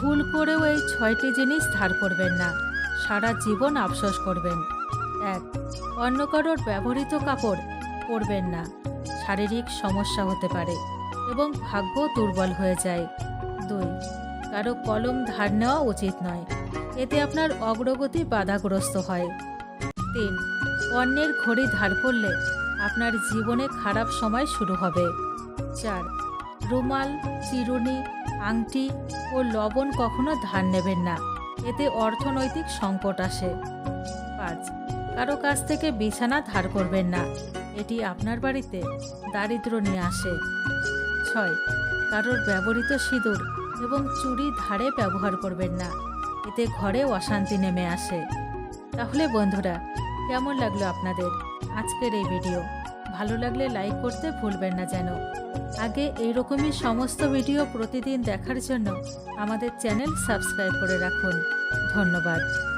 ভুল করেও এই ছয়টি জিনিস ধার করবেন না। সারা জীবন আফসোস করবেন। এক, অন্য কারোর ব্যবহৃত কাপড় পরবেন না। শারীরিক সমস্যা হতে পারে এবং ভাগ্য দুর্বল হয়ে যায়। দুই, কারও কলম ধার নেওয়া উচিত নয়। এতে আপনার অগ্রগতি বাধাগ্রস্ত হয়। তিন, অন্যের ঘড়ি ধার করলে আপনার জীবনে খারাপ সময় শুরু হবে। চার রুমাল, চিরুনি, আংটি ও লবণ কখনো ধার নেবেন না। এতে অর্থনৈতিক সংকট আসে। পাঁচ, কারও কাছ থেকে বিছানা ধার করবেন না। এটি আপনার বাড়িতে দারিদ্র নিয়ে আসে। ছয়, কারোর ব্যবহৃত সিঁদুর এবং চুড়ি ধারে ব্যবহার করবেন না। এতে ঘরে অশান্তি নেমে আসে। তাহলে বন্ধুরা, কেমন লাগল আপনাদের আজকের এই ভিডিও? ভালো লাগলে লাইক করতে ভুলবেন না যেন। আগে এইরকমই সমস্ত ভিডিও প্রতিদিন দেখার জন্য আমাদের চ্যানেল সাবস্ক্রাইব করে রাখুন। ধন্যবাদ।